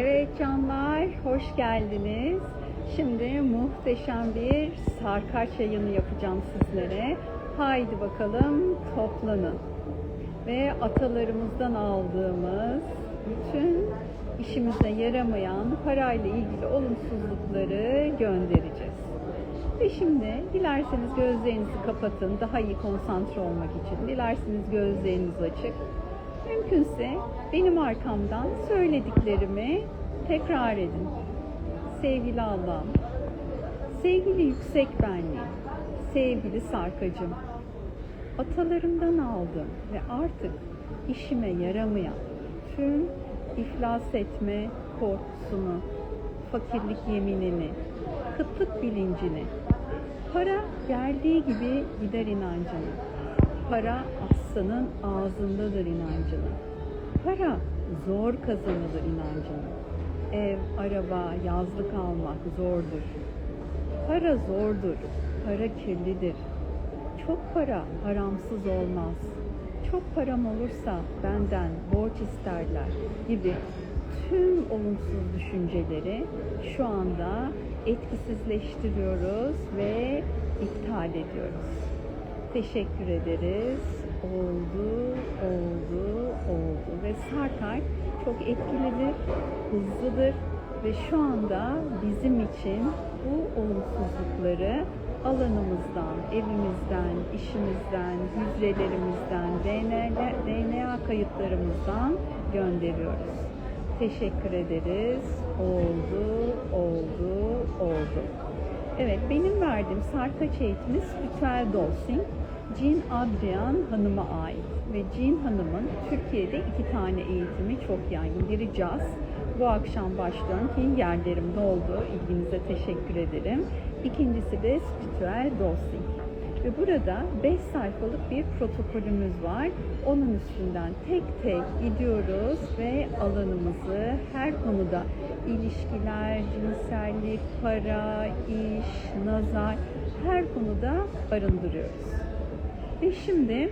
Evet canlar, hoş geldiniz. Şimdi muhteşem bir sarkaç yayını yapacağım sizlere. Haydi bakalım toplanın. Ve atalarımızdan aldığımız bütün işimize yaramayan parayla ilgili olumsuzlukları göndereceğiz. Ve şimdi dilerseniz gözlerinizi kapatın daha iyi konsantre olmak için. Dilerseniz gözleriniz açık. Mümkünse benim arkamdan söylediklerimi tekrar edin. Sevgili Allah'ım, sevgili yüksek benliğim, sevgili sarkacım, atalarımdan aldım ve artık işime yaramayan tüm iflas etme korkusunu, fakirlik yeminini, kıtlık bilincini, para geldiği gibi gider inancını, para aslanın ağzındadır inancını, para zor kazanılır inancını, ev, araba, yazlık almak zordur, para zordur, para kirlidir, çok para haramsız olmaz. Çok param olursa benden borç isterler gibi tüm olumsuz düşünceleri şu anda etkisizleştiriyoruz ve iptal ediyoruz. Teşekkür ederiz. Oldu, oldu, oldu. Ve Sarkay çok etkilidir, hızlıdır ve şu anda bizim için bu olumsuzlukları alanımızdan, evimizden, işimizden, hücrelerimizden, DNA, DNA kayıtlarımızdan gönderiyoruz. Teşekkür ederiz. Oldu, oldu, oldu. Evet, benim verdiğim sarkaç eğitimi spiritüel dosing Jean Adrian Hanım'a ait ve Jean Hanım'ın Türkiye'de iki tane eğitimi çok yaygın. Biri jazz, bu akşam başlayan ki yerlerim doldu. İlginize teşekkür ederim. İkincisi de spiritüel dosing. Ve burada 5 sayfalık bir protokolümüz var. Onun üstünden tek tek gidiyoruz ve alanımızı her konuda ilişkiler, cinsellik, para, iş, nazar her konuda barındırıyoruz. Ve şimdi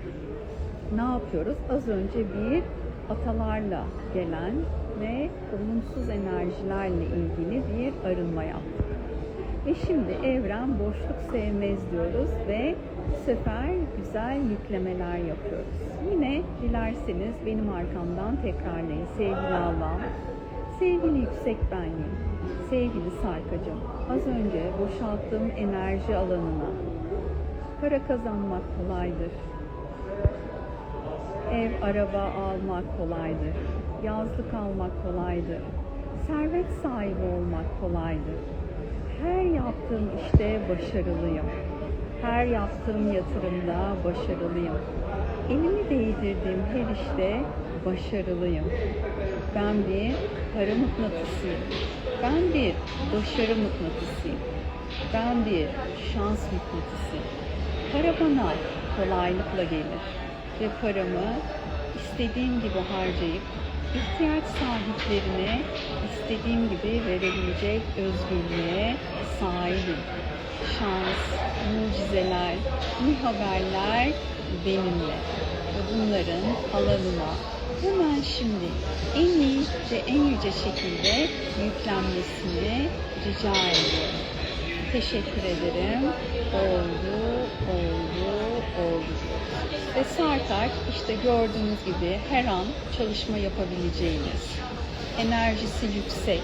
ne yapıyoruz? Az önce bir atalarla gelen ve olumsuz enerjilerle ilgili bir arınma yaptık. Ve şimdi evren boşluk sevmez diyoruz ve bu sefer güzel yüklemeler yapıyoruz. Yine dilerseniz benim arkamdan tekrarlayın sevgili Allah'ım. Sevgili yüksek benliğim, sevgili sarkacım, az önce boşalttığım enerji alanına para kazanmak kolaydır. Ev, araba almak kolaydır. Yazlık almak kolaydır. Servet sahibi olmak kolaydır. Her yaptığım işte başarılıyım. Her yaptığım yatırımda başarılıyım. Elimi değdirdiğim her işte başarılıyım. Ben bir para mıknatısıyım. Ben bir başarı mıknatısıyım. Ben bir şans mıknatısıyım. Para bana kolaylıkla gelir ve paramı istediğim gibi harcayıp ihtiyaç sahiplerine istediğim gibi verebilecek özgürlüğe sahibim. Şans, mucizeler, iyi haberler benimle. Bunların alanıma hemen şimdi en iyi ve en yüce şekilde yüklenmesini rica ediyorum. Teşekkür ederim. Oldu, oldu, oldu. Ve Sarkar işte gördüğünüz gibi her an çalışma yapabileceğiniz, enerjisi yüksek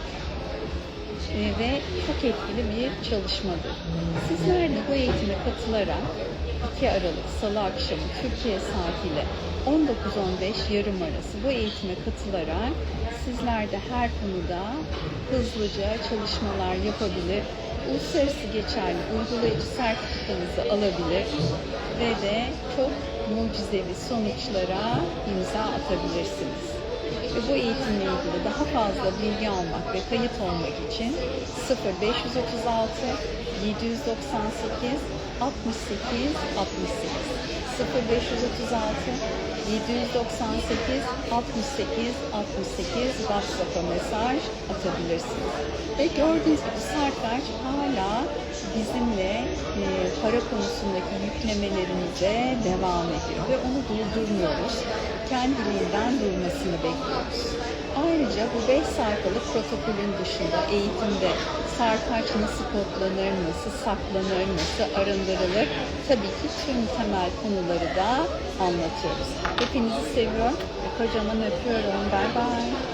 e, ve çok etkili bir çalışmadır. Sizler de bu eğitime katılarak 2 Aralık Salı akşamı Türkiye saatiyle 19-15 yarım arası bu eğitime katılarak sizler de her konuda hızlıca çalışmalar yapabilir, uluslararası geçerli uygulayıcı sertifikanızı alabilir ve de çok mucizevi sonuçlara imza atabilirsiniz. Bu eğitimle ilgili daha fazla bilgi almak ve kayıt olmak için 0536 798 68 68 0536 798 68 68 WhatsApp'a mesaj atabilirsiniz. Ve gördüğünüz gibi Sarkaç hala bizimle e, para konusundaki yüklemelerimize devam ediyor ve onu durdurmuyoruz. Kendiliğinden durmasını bekliyoruz. Ayrıca bu 5 sayfalık protokolün dışında eğitimde sarkaç nasıl kodlanır, nasıl saklanır, nasıl arındırılır tabii ki tüm temel konuları da anlatıyoruz. Hepinizi seviyorum kocaman öpüyorum. Bye bye.